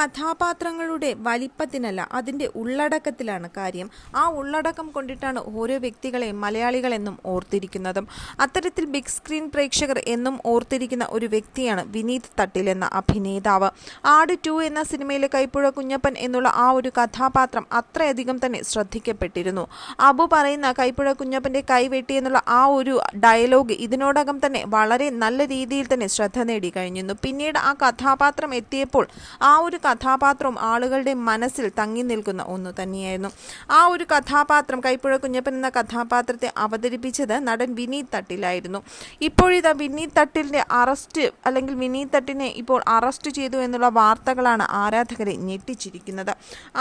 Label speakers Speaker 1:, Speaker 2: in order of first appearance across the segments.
Speaker 1: കഥാപാത്രങ്ങളുടെ വലിപ്പത്തിനല്ല അതിന്റെ ഉള്ളടക്കത്തിലാണ് കാര്യം. ആ ഉള്ളടക്കം കൊണ്ടിട്ടാണ് ഓരോ വ്യക്തികളെയും മലയാളികളെന്നും ഓർത്തിരിക്കുന്നതും. അത്തരത്തിൽ ബിഗ് സ്ക്രീൻ പ്രേക്ഷകർ എന്നും ഓർത്തിരിക്കുന്ന ഒരു വ്യക്തിയാണ് വിനീത് തട്ടിൽ എന്ന അഭിനേതാവ്. ആട് ടു എന്ന സിനിമയിലെ കൈപ്പുഴ കുഞ്ഞപ്പൻ എന്നുള്ള ആ ഒരു കഥാപാത്രം അത്രയധികം തന്നെ ശ്രദ്ധിക്കപ്പെട്ടിരുന്നു. അബു പറയുന്ന കൈപ്പുഴ കുഞ്ഞപ്പന്റെ കൈവെട്ടി എന്നുള്ള ആ ഒരു ഡയലോഗ് ഇതിനോടകം തന്നെ വളരെ നല്ല രീതിയിൽ തന്നെ ശ്രദ്ധ നേടി കഴിഞ്ഞിരുന്നു. പിന്നീട് ആ കഥാപാത്രം എത്തിയപ്പോൾ ആ ഒരു കഥാപാത്രം ആളുകളുടെ മനസ്സിൽ തങ്ങി നിൽക്കുന്ന ഒന്ന് തന്നെയായിരുന്നു. ആ ഒരു കഥാപാത്രം കൈപ്പുഴ കുഞ്ഞപ്പൻ എന്ന കഥാപാത്രത്തെ അവതരിപ്പിച്ചത് നടൻ വിനീത് തട്ടിലായിരുന്നു. ഇപ്പോഴിതാ വിനീത് തട്ടിലിന്റെ അറസ്റ്റ് അല്ലെങ്കിൽ വിനീത് തട്ടിനെ ഇപ്പോൾ അറസ്റ്റ് ചെയ്തു എന്നുള്ള വാർത്തകളാണ് ആരാധകരെ ഞെട്ടിച്ചിരിക്കുന്നത്.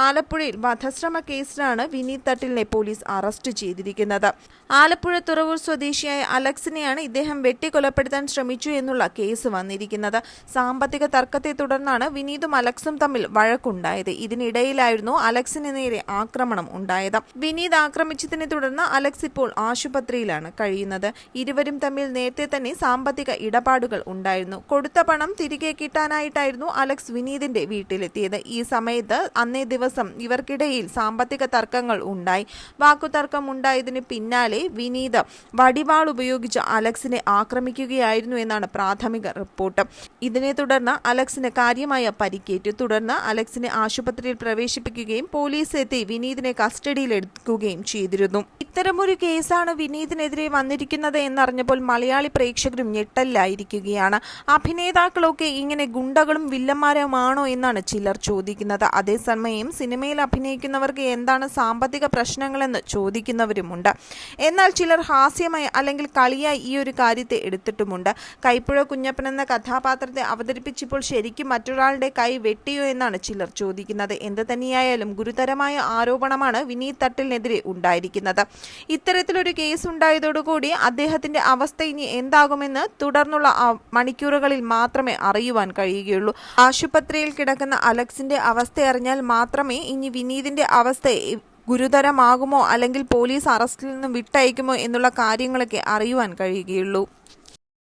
Speaker 1: ആലപ്പുഴയിൽ വധശ്രമ കേസിലാണ് വിനീത് തട്ടിലിനെ പോലീസ് അറസ്റ്റ് ചെയ്തിരിക്കുന്നത്. ആലപ്പുഴ തുറവൂർ സ്വദേശിയായ അലക്സിനെയാണ് ഇദ്ദേഹം വെട്ടിക്കൊലപ്പെടുത്താൻ ശ്രമിച്ചു എന്നുള്ള കേസ് വന്നിരിക്കുന്നത്. സാമ്പത്തിക തർക്കത്തെ തുടർന്നാണ് വിനീതും അലക്സും തമ്മിൽ വഴക്കുണ്ടായത്. ഇതിനിടയിലായിരുന്നു അലക്സിന് നേരെ ആക്രമണം ഉണ്ടായത്. വിനീത് ആക്രമിച്ചതിനെ തുടർന്ന് അലക്സ് ഇപ്പോൾ ആശുപത്രിയിലാണ് കഴിയുന്നത്. ഇരുവരും തമ്മിൽ നേരത്തെ തന്നെ സാമ്പത്തിക ഇടപാടുകൾ ഉണ്ടായിരുന്നു. കൊടുത്ത പണം തിരികെ കിട്ടാനായിട്ടായിരുന്നു അലക്സ് വിനീതിന്റെ വീട്ടിലെത്തിയത്. ഈ സമയത്ത് അന്നേ ദിവസം ഇവർക്കിടയിൽ സാമ്പത്തിക തർക്കങ്ങൾ ഉണ്ടായി. വാക്കുതർക്കം ഉണ്ടായതിന് പിന്നാലെ വിനീത് വടിവാൾ ഉപയോഗിച്ച് അലക്സിനെ ആക്രമിക്കുകയായിരുന്നു എന്നാണ് പ്രാഥമിക റിപ്പോർട്ട്. ഇതിനെ തുടർന്ന് അലക്സിന് കാര്യമായ പരിക്കേറ്റു. തുടർന്ന് അലക്സിനെ ആശുപത്രിയിൽ പ്രവേശിപ്പിക്കുകയും പോലീസ് എത്തി വിനീതിനെ കസ്റ്റഡിയിലെടുക്കുകയും ചെയ്തിരുന്നു. ഇത്തരമൊരു കേസാണ് വിനീതിനെതിരെ വന്നിരിക്കുന്നത് എന്നറിഞ്ഞപ്പോൾ മലയാളി പ്രേക്ഷകരും ഞെട്ടലിലായിരിക്കുകയാണ്. അഭിനേതാക്കളൊക്കെ ഇങ്ങനെ ഗുണ്ടകളും വില്ലന്മാരുമാണോ എന്നാണ് ചിലർ ചോദിക്കുന്നത്. അതേസമയം സിനിമയിൽ അഭിനയിക്കുന്നവർക്ക് എന്താണ് സാമ്പത്തിക പ്രശ്നങ്ങളെന്ന് ചോദിക്കുന്നവരുമുണ്ട്. എന്നാൽ ചിലർ ഹാസ്യമായി അല്ലെങ്കിൽ കളിയായി ഈ ഒരു കാര്യത്തെ എടുത്തിട്ടുമുണ്ട്. കൈപ്പുഴ കുഞ്ഞപ്പൻ എന്ന കഥാപാത്രത്തെ അവതരിപ്പിച്ചപ്പോൾ ശരിക്കും മറ്റൊരാളുടെ കൈ വെട്ടിയോ എന്നാണ് ചിലർ ചോദിക്കുന്നത്. എന്ത് തന്നെയായാലും ഗുരുതരമായ ആരോപണമാണ് വിനീത് തട്ടിലിനെതിരെ ഉണ്ടായിരിക്കുന്നത്. ഇത്തരത്തിലൊരു കേസ് ഉണ്ടായതോടുകൂടി അദ്ദേഹത്തിന്റെ അവസ്ഥ ഇനി എന്താകുമെന്ന് തുടർന്നുള്ള മണിക്കൂറുകളിൽ മാത്രമേ അറിയുവാൻ കഴിയുകയുള്ളൂ. ആശുപത്രിയിൽ കിടക്കുന്ന അലക്സിന്റെ അവസ്ഥ അറിഞ്ഞാൽ മാത്രമേ ഇനി വിനീതിന്റെ അവസ്ഥ ഗുരുതരമാകുമോ അല്ലെങ്കിൽ പോലീസ് അറസ്റ്റിൽ നിന്നും വിട്ടയക്കുമോ എന്നുള്ള കാര്യങ്ങളൊക്കെ അറിയുവാൻ കഴിയുകയുള്ളൂ.